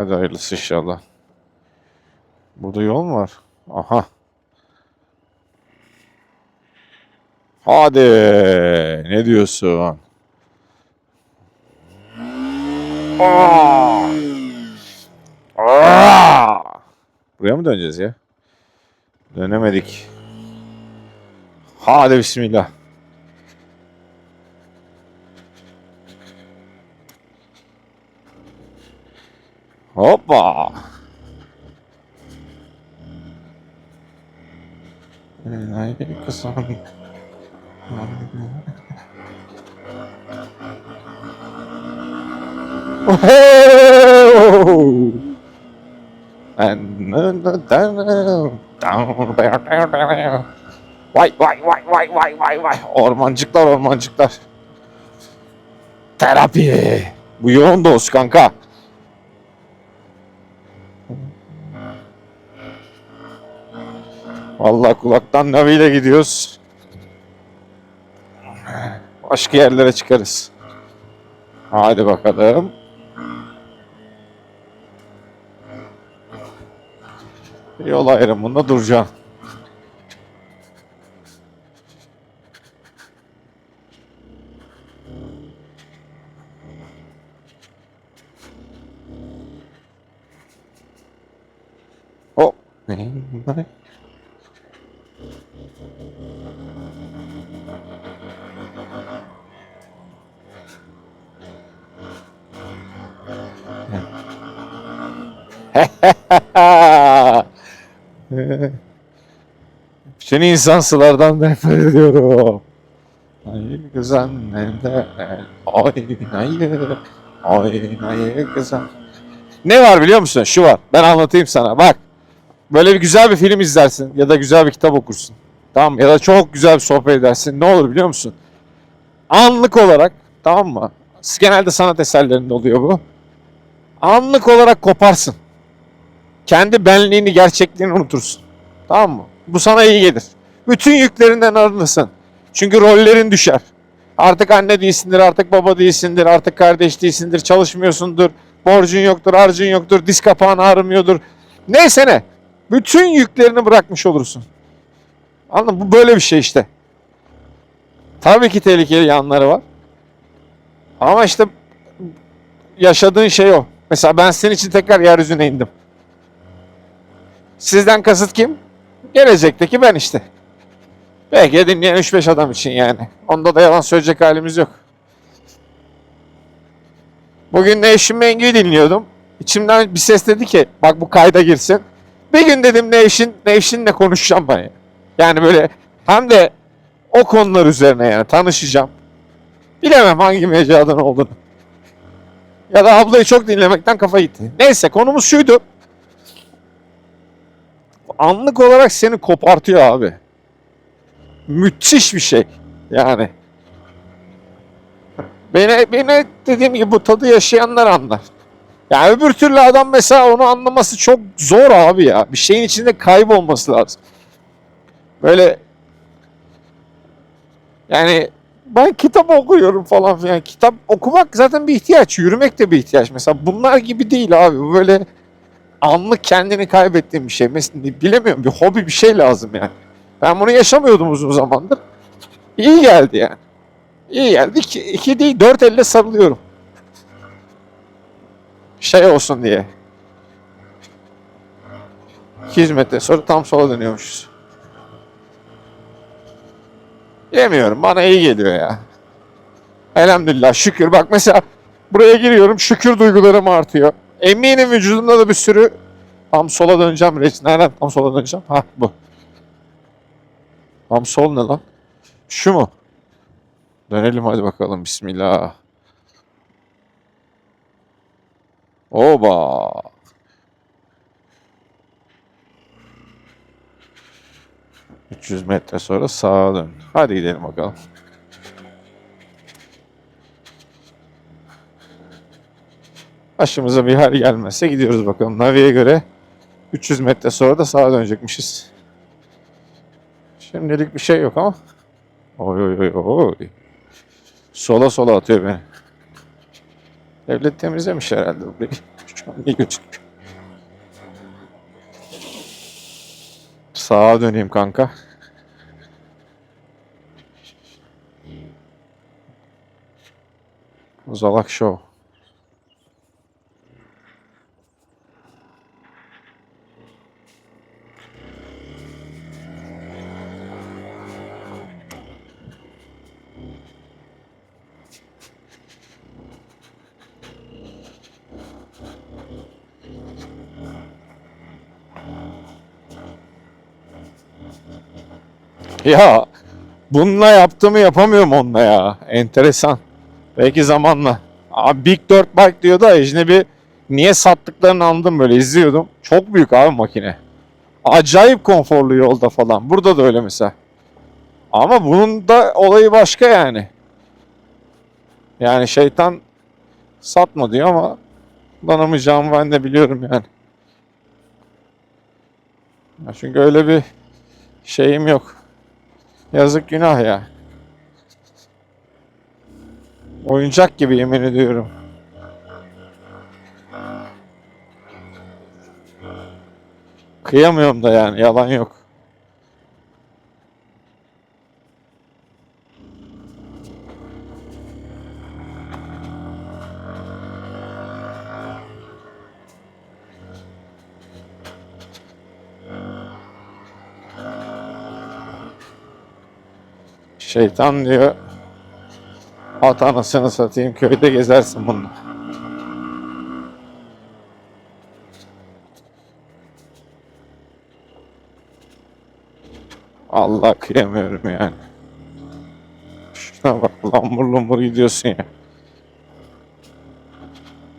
Hadi hayırlısı inşallah. Burada yol mu var? Aha. Hadi. Ne diyorsun? Aa! Aa! Buraya mı döneceğiz ya? Dönemedik. Hadi bismillah. Hoppa. Ay kızım. Oh! And Vay vay vay vay vay vay vay ormancıklar ormancıklar. Terapi. Bu yoğun doz kanka. Vallahi kulaktan naviyle gidiyoruz. Başka yerlere çıkarız. Hadi bakalım. Yol ayrımında duracağım. Oh. Seni insansılardan nefret ediyorum. Ay güzel nerede? Aynayı, aynayı güzel. Ne var biliyor musun? Şu var. Ben anlatayım sana. Bak. Böyle bir güzel bir film izlersin ya da güzel bir kitap okursun. Tamam? Ya da çok güzel bir sohbet edersin. Ne olur biliyor musun? Anlık olarak tamam mı? Genelde sanat eserlerinde oluyor bu. Anlık olarak koparsın. Kendi benliğini, gerçekliğini unutursun. Tamam mı? Bu sana iyi gelir. Bütün yüklerinden arınırsın. Çünkü rollerin düşer. Artık anne değilsindir, artık baba değilsindir, artık kardeş değilsindir, çalışmıyorsundur, borcun yoktur, harcın yoktur, diz kapağın ağrımıyordur. Neyse ne. Bütün yüklerini bırakmış olursun. Anladın mı? Bu böyle bir şey işte. Tabii ki tehlikeli yanları var. Ama işte yaşadığın şey o. Mesela ben senin için tekrar yeryüzüne indim. Sizden kasıt kim? Gelecekteki ben işte. Belki de dinleyen 3-5 adam için yani. Onda da yalan söyleyecek halimiz yok. Bugün Nevşin Mengi'yi dinliyordum. İçimden bir ses dedi ki bak bu kayda girsin. Bir gün dedim Nevşin, Nevşin'le konuşacağım ben ya. Yani böyle hem de o konular üzerine yani tanışacağım. Bilemem hangi mecradan olduğunu. Ya da ablayı çok dinlemekten kafa gitti. Neyse konumuz şuydu. Anlık olarak seni kopartıyor abi. Müthiş bir şey. Yani. Beni, beni dediğim gibi bu tadı yaşayanlar anlar. Yani öbür türlü adam mesela onu anlaması çok zor abi ya. Bir şeyin içinde kaybolması lazım. Böyle yani ben kitap okuyorum falan filan. Kitap okumak zaten bir ihtiyaç. Yürümek de bir ihtiyaç. Mesela bunlar gibi değil abi. Bu böyle anlık kendini kaybettiğim bir şey. Mesela bilemiyorum bir hobi bir şey lazım yani. Ben bunu yaşamıyordum uzun zamandır. İyi geldi yani. İyi geldi. İki, iki değil dört elle sarılıyorum. Şey olsun diye. 200 metre sonra tam sola dönüyormuşuz. Yemiyorum. Bana iyi geliyor ya. Elhamdülillah şükür. Bak mesela buraya giriyorum şükür duygularım artıyor. Eminim vücudumda da bir sürü tam sola döneceğim reis. Nereden tam sola döneceğim? Ha bu. Tam sol ne lan? Şu mu? Dönelim hadi bakalım. Bismillah. Oba. ...300 metre sonra sağa dön. Hadi gidelim bakalım. Başımıza bir hal gelmezse gidiyoruz bakalım. Navi'ye göre 300 metre sonra da sağa dönecekmişiz. Şimdilik bir şey yok ama. Oy oy oy oy. Sola sola atıyor beni. Devlet temizlemiş herhalde burayı. Şu an iyi gözüküyor. Sağa döneyim kanka. Uzalak Show. Ya bununla yaptığımı yapamıyorum onunla ya. Enteresan. Belki zamanla. Abi Big 4 Bike diyor da ecnebi niye sattıklarını anladım böyle izliyordum. Çok büyük abi makine. Acayip konforlu yolda falan. Burada da öyle mesela. Ama bunun da olayı başka yani. Yani şeytan satma diyor ama kullanamayacağımı ben de biliyorum yani. Ya çünkü öyle bir şeyim yok. Yazık günah ya. Oyuncak gibi yemin ediyorum. Kıyamıyorum da yani yalan yok. Şeytan diyor. At anasını satayım köyde gezersin bununla. Allah kıyamıyorum yani. Şuna bak lambur lumbur gidiyorsun ya.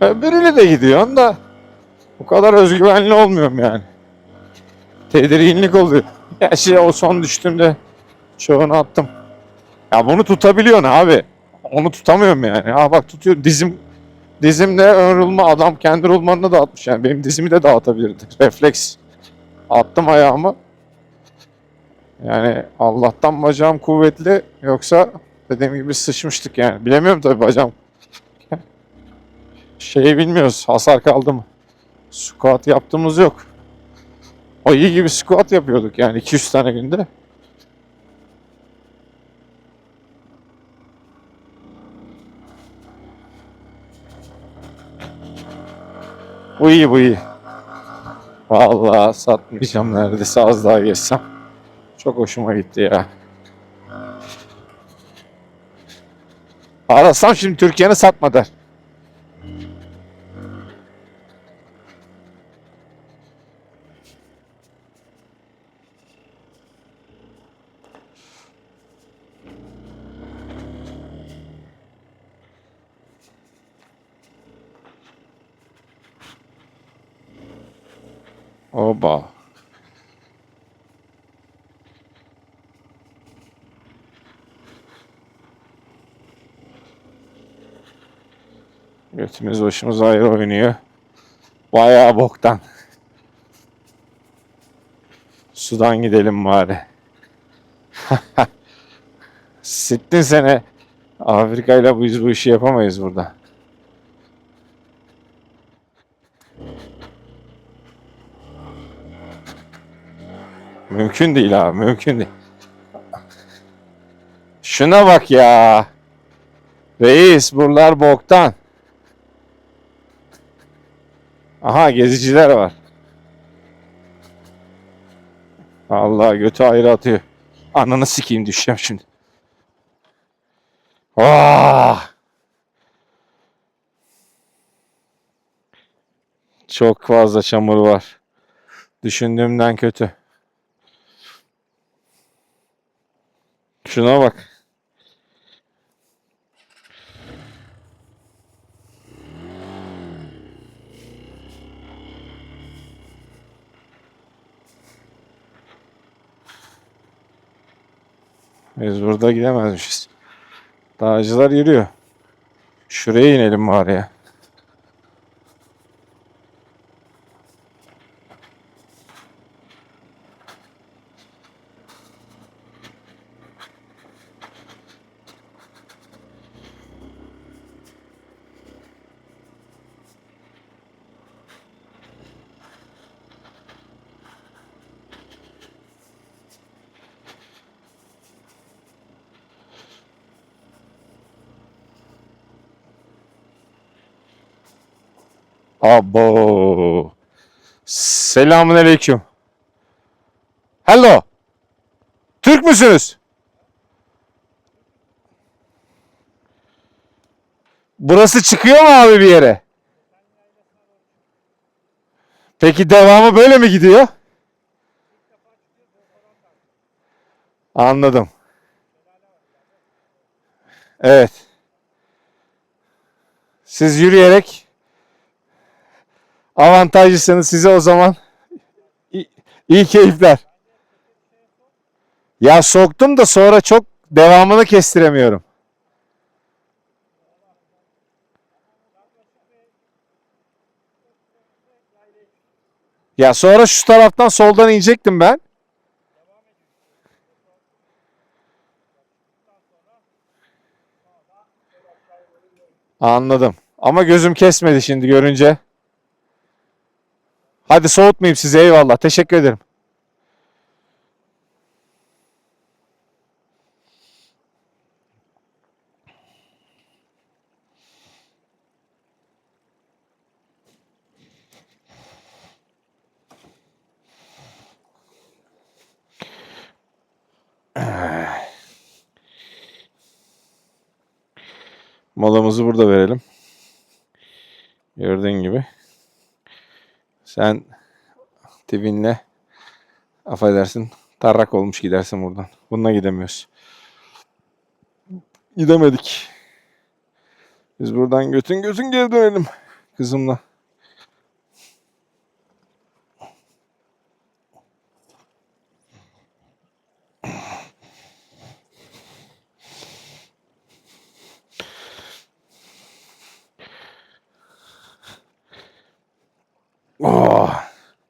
Öbürüyle de gidiyorsun da bu kadar özgüvenli olmuyorum yani. Tedirginlik oluyor. Gerçi o son düştüğümde çoğunu attım. Ya bunu tutabiliyorsun abi. Onu tutamıyorum yani. Ha bak tutuyor dizim dizimle ön rulma adam kendi rulmanını dağıtmış yani. Benim dizimi de dağıtabilirdi. Refleks. Attım ayağımı. Yani Allah'tan bacağım kuvvetli yoksa dediğim gibi sıçmıştık yani. Bilemiyorum tabii bacağım. Şeyi bilmiyoruz. Hasar kaldı mı? Squat yaptığımız yok. İyi gibi squat yapıyorduk yani 200 tane günde. Bu iyi bu iyi. Vallahi satmayacağım neredeyse az daha geçsem. Çok hoşuma gitti ya. Arasam şimdi Türkiye'ni satma der. Oba. Götümüz başımız ayrı oynuyor. Bayağı boktan. Sudan gidelim bari. Sittin sene. Afrika ile biz bu işi yapamayız burada. Mümkün değil abi, mümkün değil. Şuna bak ya. Reis buralar boktan. Aha geziciler var. Allah götü ayrı atıyor. Ananı sikeyim düşeceğim şimdi. Ah! Çok fazla çamur var. Düşündüğümden kötü. Şuna bak. Biz burada gidemezmişiz. Dağcılar yürüyor. Şuraya inelim bari ya. Abo. Selamun aleyküm. Hello. Türk müsünüz? Burası çıkıyor mu abi bir yere? Peki devamı böyle mi gidiyor? Anladım. Evet. Siz yürüyerek avantajlısınız size o zaman iyi, iyi keyifler. Ya soktum da sonra çok devamını kestiremiyorum. Ya sonra şu taraftan soldan inecektim ben. Anladım. Ama gözüm kesmedi şimdi görünce. Hadi soğutmayayım sizi eyvallah. Teşekkür ederim. Molamızı burada verelim. Gördüğün gibi. Sen Tivin'le affedersin tarrak olmuş gidersin buradan. Bununla gidemiyoruz. Gidemedik. Biz buradan götün götün geri dönelim kızımla.